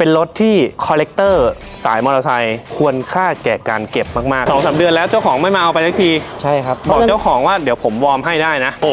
เป็นรถที่คอลเลกเตอร์สายมอเตอร์ไซค์ควรค่าแก่การเก็บมากๆสองสามเดือนแล้วเจ้าของไม่มาเอาไปสักที ใช่ครับ บอกเจ้าของว่าเดี๋ยวผมวอร์มให้ได้นะ โอ้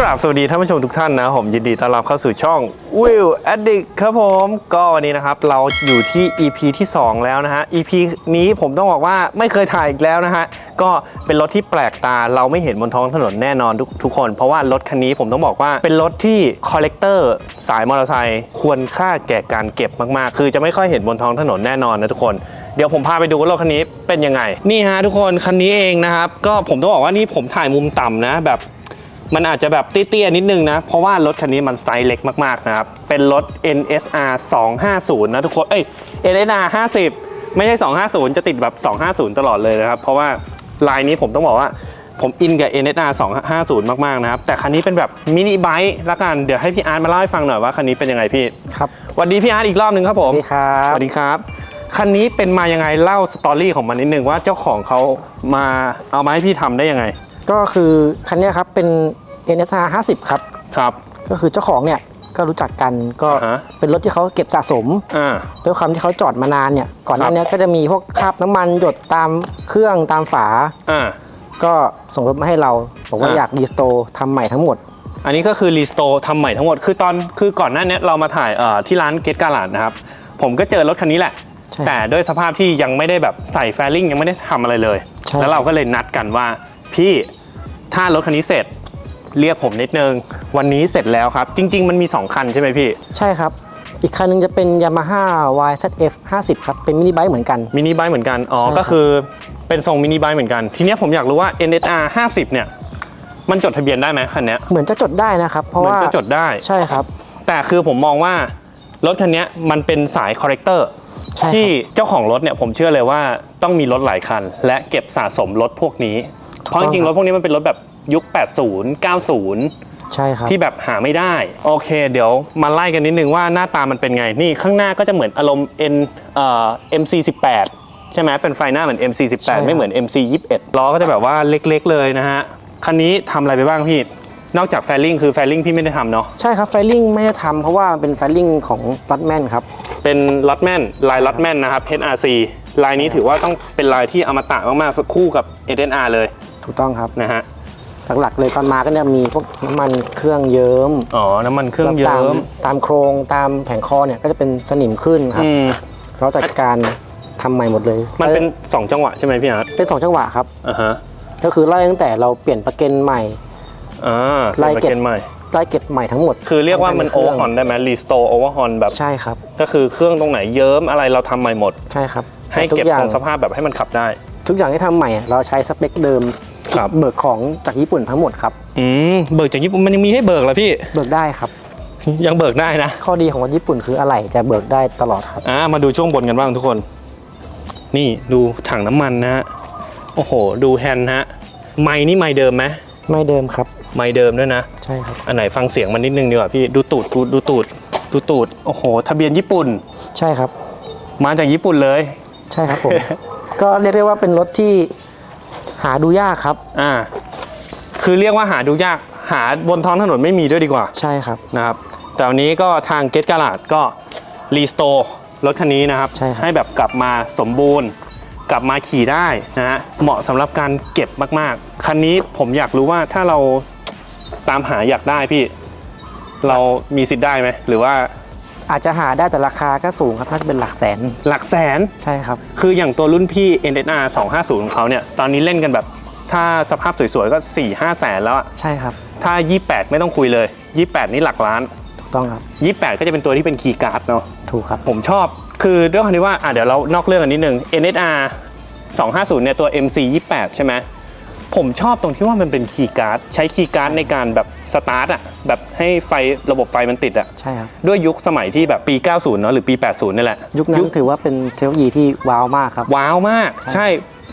กราบสวัสดีท่านผู้ชมทุกท่านนะผมยินดีต้อนรับเข้าสู่ช่อง Will Addict ครับผมก็วันนี้นะครับเราอยู่ที่ EP ที่ 2 แล้วนะฮะ EP นี้ผมต้องบอกว่าไม่เคยถ่ายอีกแล้วนะฮะก็เป็นรถที่แปลกตาเราไม่เห็นบนท้องถนนแน่นอนทุกทุกคน เพราะว่ารถคันนี้ผมต้องบอกว่าเป็นรถที่คอลเลกเตอร์สายมอเตอร์ไซค์ควรค่าแก่การเก็บมากๆ คือจะไม่ค่อยเห็นบนท้องถนนแน่นอนนะทุกคนเดี๋ยวผมพาไปดูว่ารถคันนี้เป็นยังไง นี่ฮะทุกคนคันนี้เองนะครับก็ผมต้องบอกว่านี่ผมถ่ายมุมต่ำนะแบบ มันอาจจะแบบเตี้ยๆนิดนึงนะ เพราะว่ารถคันนี้มันไซส์เล็กมากๆนะครับ เป็นรถ NSR 250 นะทุกคน เอ้ย NSR 50 ไม่ใช่ 250 จะติดแบบ 250 ตลอดเลยนะครับ เพราะว่าลายนี้ผมต้องบอกว่าผมอินกับ NSR 250 มาก ๆ นะครับ แต่คันนี้เป็นแบบมินิไบค์ละกัน เดี๋ยวให้พี่อาร์ตมาเล่าให้ฟังหน่อยว่าคันนี้เป็นยังไงพี่ ครับสวัสดีพี่อาร์ตอีกรอบหนึ่งครับผสมวัสดีครับสวัสดีครับ คันนี้เป็นมายังไงเล่าสตอรี่ของมันนิดนึงว่าเจ้าของเขามาเอามาให้พี่ทำได้ยังไง ก็คือคันเนี้ยครับเป็น NSR 50 ครับ ครับ ก็คือเจ้าของเนี่ยก็รู้จักกันก็อ่าฮะ เป็นรถที่เขาเก็บสะสม อ่า ด้วยความที่เขาจอดมานานเนี่ย ก่อนหครัน้าบนี้ก็จะมีพวกคราบน้ำมันหยดตามเครื่องตามฝา อ่า ก็ส่งรถมาให้เราบอกว่าอ่าอยากรีสโตร์ทำใหม่ทั้งหมด อันนี้ก็คือรีสโตร์ทำใหม่ทั้งหมด คือตอน คือก่อนหน้านี้เรามาถ่ายเอ่อที่ร้านเกตกาลาดนะครับ ผมก็เจอรถคันนี้แหละ ใช่แต่ด้วยสภาพที่ยังไม่ได้แบบใส่แฟลิ่งยังไม่ได้ทำอะไรเลย ใช่ แล้วเราก็เลยนัดกันว่า พี่ ถ้ารถคันนี้เสร็จเรียกผมนิดนึง วันนี้เสร็จแล้วครับ จริง ๆ มันมี 2 คันใช่ไหมพี่ ใช่ครับ อีกคันหนึงจะเป็น Yamaha YZF 50 ครับ เป็นมินิไบค์เหมือนกัน มินิไบค์เหมือนกัน อ๋อใช่ครับก็คือเป็นทรงมินิไบค์เหมือนกัน ทีเนี้ยผมอยากรู้ว่า NSR 50 เนี่ย มันจดทะเบียนได้ไหมคันเนี้ยเหมือนจะจดได้นะครับ เพราะเหมือนว่าจะจดได้ใช่ครับ แต่คือผมมองว่ารถคันเนี้ยมันเป็นสายคอร์เรคเตอร์ใช่ครับที่เจ้าของรถเนี่ยผมเชื่อเลยว่าต้องมีรถหลายคัน และเก็บสะสมรถพวกนี้เพราะจริงๆรถพวกนี้มันเป็นรถแบบ ยุค 80 90 ใช่ครับ ที่แบบหาไม่ได้ โอเค เดี๋ยวมาไล่กันนิดนึงว่าหน้าตามันเป็นไง นี่ข้างหน้าก็จะเหมือนอารมณ์ N เอ่อ MC 18ใช่ไหมเป็นไฟหน้าเหมือน MC ใช่ครับ 18ไม่เหมือน MC 21ล้อก็จะแบบว่าเล็กๆ เลยนะฮะ คันนี้ทำอะไรไปบ้างพี่ นอกจากแฟลิ่งคือแฟลิ่งพี่ไม่ได้ทำเนาะใช่ครับไฟลิ่งไม่ได้ทำเพราะว่ามันเป็นไฟลิ่งของรัดแมนครับ เป็นล็อตแมนลายล็อตแมนนะครับ HRC ลายนี้ถือว่าต้องเป็นลายที่อมตะมากๆสักคู่กับ SNR เลยถูกต้องครับ นะฮะ หลักๆเลยตอนมาก็เนี่ยมีพวกน้ำมันเครื่องเยิ้มอ๋อ น้ำมันเครื่องเยิ้ตามมตามโครงตามแผงคอเนี่ยก็จะเป็นสนิมขึ้นครับอืมเราจัดการทำใหม่หมดเลยมันเป็น 2 จังหวะใช่ไหมพี่อาร์ตเป็นสองจังหวะครับ อ่าฮะก็คือไล่ตั้งแต่เราเปลี่ยนประเกนใหม่ อ่าไล่เป็นเก็บประนใหม่ ไล่เก็บใหม่ทั้งหมดคือเรียกว่ามันทำโอภเวใอร์ฮอนได้ไหมรีสโตร์โอเวอร์ฮอนแบบ ใช่ครับ ก็คือเครื่องตรงไหนเยิ้มอะไรเราทำใหม่หมด ใช่ครับให้แต่ทุเก็บอย่างคงสภาพแบบให้มันขับได้ ทุกอย่างที่ทำใหม่อะเราใช้สเปคเดิม ครับเบิกของจากญี่ปุ่นทั้งหมดครับอืมเบิกจากญี่ปุ่นมันยังมีให้เบิกเหรอพี่ เบิกได้ครับ ยังเบิกได้นะ ข้อดีของรถญี่ปุ่นคืออะไหล่จะเบิกได้ตลอดครับ อ่ามาดูช่วงบนกันบ้างทุกคน นี่ดูถังน้ำมันนะฮะโอ้โห ดูแฮนด์นะฮะไม้นี่ไม้เดิมไหมไม่เดิมครับไม้เดิมด้วยนะ ใช่ครับ อันไหนฟังเสียงมันนิดนึงดีกว่าพี่ดูตูดดูดูตูดดูตูดโอ้โห ทะเบียนญี่ปุ่น ใช่ครับ มาจากญี่ปุ่นเลย ใช่ครับผม ก็เรียกได้ว่าเป็นรถที่ หาดูยากครับ อ่า คือเรียกว่าหาดูยากหาบนท้องถนนไม่มีด้วยดีกว่าใช่ครับ นะครับ แต่วันนี้ก็ทางเกตกาลาดก็รีสโตร์รถคันนี้นะครับใช่ครับให้แบบกลับมาสมบูรณ์ กลับมาขี่ได้นะฮะเหมาะสำหรับการเก็บมากๆ คันนี้ผมอยากรู้ว่าถ้าเราตามหาอยากได้พี่ เรามีสิทธิ์ได้ไหมหรือว่า อาจจะหาได้แต่ราคาก็สูงครับน่าจะเป็นหลักแสนหลักแสน ใช่ครับ คืออย่างตัวรุ่นพี่ NSR 250 ของเขาเนี่ย ตอนนี้เล่นกันแบบ ถ้าสภาพสวยๆ ก็ 4 5 แสนแล้วอะใช่ครับถ้า 28 ไม่ต้องคุยเลย 28 นี่หลักล้าน ถูกต้องครับ 28 ก็จะเป็นตัวที่เป็นคีย์การ์ดเนาะถูกครับ ผมชอบ คือด้วยความที่ว่าอะเดี๋ยวเรานอกเรื่องกันนิดนึง NSR 250 เนี่ยตัว MC 28 ใช่ไหมผมชอบตรงที่ว่ามันเป็นคีย์การ์ดใช้คีย์การ์ดในการแบบ สตาร์ทอะแบบให้ไฟระบบไฟมันติดอะใช่ครับ ด้วยยุคสมัยที่แบบปี 90 เนาะหรือปี 80 นี่แหละ ยุคนั้นถือว่าเป็นเทคโนโลยีที่ว้าวมากครับ ว้าวมาก ใช่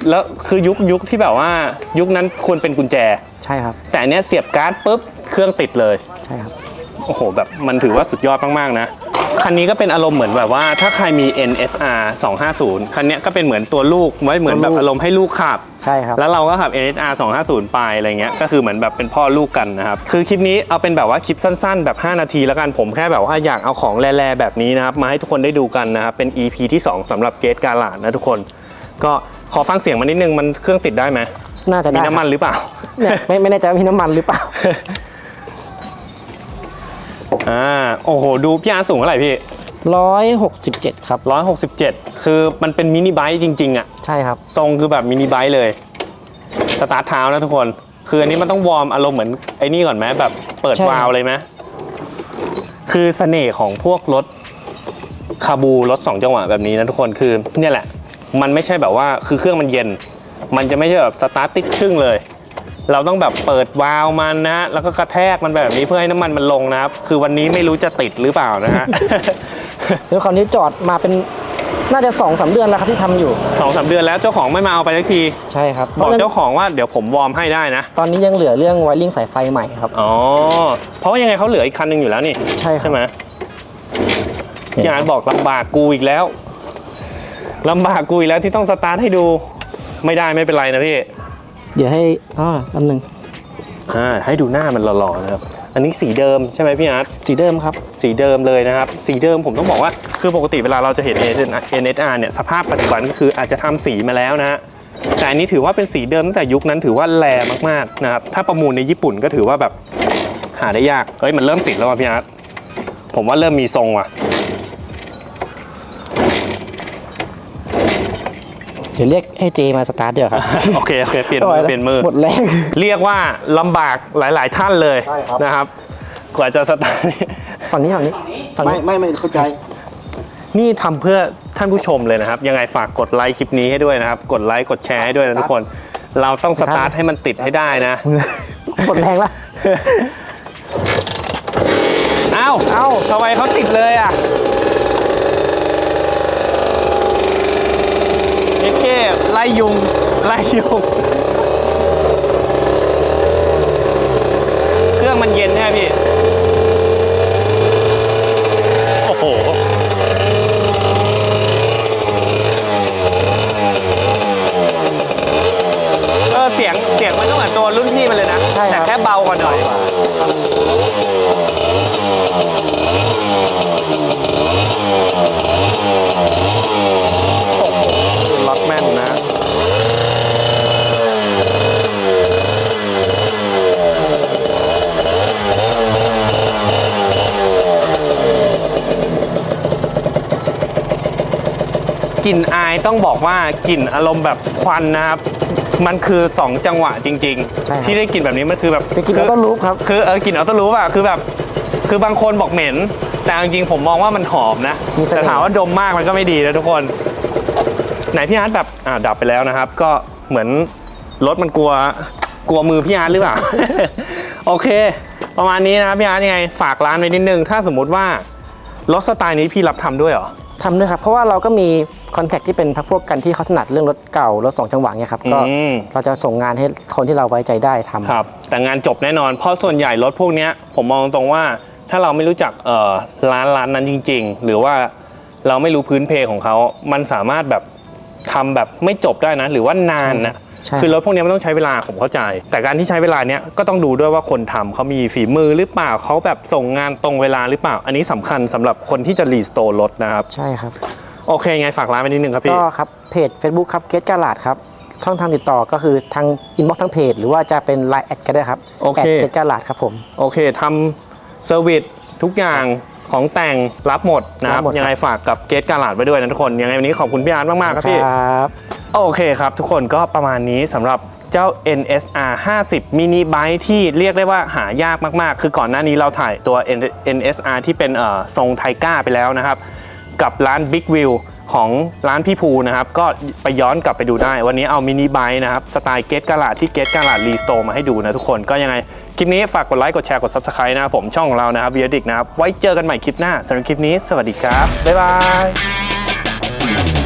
แล้วคือยุคยุคที่แบบว่ายุคนั้นควรเป็นกุญแจ ใช่ครับ แต่อันเนี้ยเสียบการ์ดปุ๊บเครื่องติดเลย ใช่ครับ โอ้โหแบบมันถือว่าสุดยอดมากๆนะ คันนี้ก็เป็นอารมณ์เหมือนแบบว่า ถ้าใครมี NSR 250 คันเนี้ยก็เป็นเหมือนตัวลูกไว้เหมือนแบบตัวลูกอารมณ์ให้ลูกขับ ใช่ครับแล้วเราก็ขับ NSR 250 ไปอะไรเงี้ยก็คือเหมือนแบบเป็นพ่อลูกกันนะครับ คือคลิปนี้เอาเป็นแบบว่าคลิปสั้นๆ แบบ 5 นาทีแล้วกันผมแค่แบบว่าอยากเอาของแร่ๆแบบนี้นะครับมาให้ทุกคนได้ดูกันนะครับเป็น EP ที่ 2สำหรับเกตการ์ลาดนะทุกคน ก็ขอฟังเสียงมันนิดนึงมันเครื่องติดได้ไหมน่าจะมีได้น้ำมันครับหรือเปล่าเนี่ยไม่ไม่แน่ใจว่ามีน้ำมันหรือเปล่า อ่าโอ้โห ดูพี่อาร์ตสูงเท่าไหร่พี่ 167 ครับ 167 คือมันเป็นมินิไบค์จริงๆอะใช่ครับ ทรงคือแบบมินิไบค์เลยสตาร์ทเท้านะทุกคน คืออันนี้มันต้องวอร์มอารมณ์เหมือนไอ้นี่ก่อนไหมแบบเปิดใช่ วาล์วเลยไหมคือเสน่ห์ของพวกรถคาบูรถสองจังหวะแบบนี้นะทุกคนคือเนี่ยแหละ มันไม่ใช่แบบว่าคือเครื่องมันเย็น มันจะไม่ใช่แบบสตาร์ทติ๊กชึ่งเลย เราต้องแบบเปิดวาล์วมันนะแล้วก็กระแทกมันแบบนี้เพื่อให้น้ำมันมันลงนะครับ คือวันนี้ไม่รู้จะติดหรือเปล่านะฮะแล้วคราวนี้จอดมาเป็นน่าจะ2อสเดือนแล้วครับที่ทำอยู่ สองสามเดือนแล้วเจ้าของไม่มาเอาไปสักที ใช่ครับบอกพระเจ้าของว่าเดี๋ยวผมวอร์มให้ได้นะ ตอนนี้ยังเหลือเรื่องไวริ่งสายไฟใหม่ครับ อ๋อ เพราะว่ายังไงเขาเหลืออีกคันหนึ่งอยู่แล้วนี่ ใช่ครับ ใช่ไหมพี่อาร์ตบอกลำบากกูอีกแล้วลำบากกูอีกแล้วที่ต้องสตาร์ทให้ดู ไม่ได้ไม่เป็นไรนะพี่ เดี๋ยวให้อ่าอันหนึ่งอ่าให้ดูหน้ามันหล่อๆนะครับ อันนี้สีเดิมใช่ไหมพี่อาร์ตสีเดิมครับ สีเดิมเลยนะครับ สีเดิมผมต้องบอกว่าคือปกติเวลาเราจะเห็น NSR เนี่ยสภาพปัจจุบันก็คืออาจจะทำสีมาแล้วนะฮะแต่อันนี้ถือว่าเป็นสีเดิมตั้งแต่ยุคนั้นถือว่าแรงมากๆนะครับถ้าประมูลในญี่ปุ่นก็ถือว่าแบบหาได้ยากเฮ้ยมันเริ่มติดแล้วว่ะพี่อาร์ตผมว่าเริ่มมีทรงว่ะ เดี๋ยวเรียกให้เจมาสตาร์ทเดี๋ยวครับ โอเคโอเคเปลี่ยนมือเปลี่ยนมือหมดแรงเรียกว่าลำบากหลาย ๆ ท่านเลยใช่ครับ นะครับกว่าจะสตาร์ทฝั่งนี้ฝั่งนี้ฝั่งไม่นี้ไม่ไม่เข้าใจ นี่ทำเพื่อท่านผู้ชมเลยนะครับ ยังไงฝากกดไลค์คลิปนี้ให้ด้วยนะครับ กดไลค์กดแชร์ให้ด้วยนะทุกคน เราต้องสตาร์ทให้มันติดให้ได้นะ หมดแรงแล้วเอ้าเอ้าทำไมเขาติดเลยอะ เอเคไล่ยุง ไล่ยุง เครื่องมันเย็นใช่ไหมพี่ โอ้โห เออเสียงเสียงมันก็เหมือนตัวรุ่นพี่มันเลยนะ ใช่ครับ แต่แค่เบากว่าหน่อย ล็อตแม่นนะ กลิ่นอายต้องบอกว่ากลิ่นอารมณ์แบบควันนะครับ มันคือ 2 จังหวะจริง ใช่ครับ ๆ ที่ได้กลิ่นแบบนี้มันคือแบบไปกินออโต้ลูปครับคือเออกลิ่นออโต้รูปอะคือแบบ คือบางคนบอกเหม็น แต่จริงๆผมมองว่ามันหอมนะมีเสน่ห์แต่ถามว่าดมมากมันก็ไม่ดีนะทุกคน ไหนพี่อาร์ตแบบอ่าดับไปแล้วนะครับ ก็เหมือนรถมันกลัวกลัวมือพี่อาร์ตหรือเปล่า โอเค ประมาณนี้นะครับพี่อาร์ตยังไงฝากร้านไว้นิดนึงถ้าสมมุติว่ารถสไตล์นี้พี่รับทำด้วยเหรอ ทำด้วยครับ เพราะว่าเราก็มีคอนแทคที่เป็นพักพวกกันที่เขาถนัดเรื่องรถเก่ารถสองจังหวะเนี่ยครับก็อืม เราจะส่งงานให้คนที่เราไว้ใจได้ทำ ครับแต่งานจบแน่นอน เพราะส่วนใหญ่รถพวกเนี้ยผมมองตรงว่าถ้าเราไม่รู้จักเอ่อร้านร้านนั้นจริง ๆ หรือว่าเราไม่รู้พื้นเพของเขา มันสามารถแบบทำแบบไม่จบได้นะ หรือว่านานนะ ใช่คือรถพวกเนี้ยมันต้องใช้เวลาผมเข้าใจ แต่การที่ใช้เวลาเนี้ยก็ต้องดูด้วยว่าคนทำเขามีฝีมือหรือเปล่าเขาแบบส่งงานตรงเวลาหรือเปล่า อันนี้สำคัญสำหรับคนที่จะรีสโตร์รถนะครับใช่ครับโอเคไงฝากร้านไปนิดนึงครับพี่ก็ครับเพจ Facebook ครับเกตกาลาดครับช่องทางติดต่อก็คือทางอินบ็อกทั้งเพจหรือว่าจะเป็น Line แอดก็ได้ครับโอเคแอดเกตกาลาดครับผมโอเคทำเซอร์วิสทุกอย่างของแต่งรับหมดนะครับรับหมดครับยังไงฝากกับเกตการลาดไว้ด้วยนะทุกคนยังไงวันนี้ขอบคุณพี่อาร์ตมากๆครับพี่ครับ โอเคครับ ทุกคนก็ประมาณนี้สำหรับเจ้า NSR 50มินิไบค์ที่เรียกได้ว่าหายากมากๆ คือก่อนหน้านี้เราถ่ายตัว NSR ที่เป็นเอ่อทรงไทก้าไปแล้วนะครับ กับร้าน Big Wheel ของร้านพี่ภูนะครับ ก็ไปย้อนกลับไปดูได้ วันนี้เอามินิไบค์นะครับ สไตล์เกตกาลาดที่เกตกาลาดรีสโตร์มาให้ดูนะทุกคนก็ยังไง คลิปนี้ฝากกดไลค์ กดแชร์ กด Subscribe นะครับผมช่องของเรานะครับวีดิกนะครับ ไว้เจอกันใหม่คลิปหน้าสำหรับคลิปนี้ สวัสดีครับ บ๊ายบาย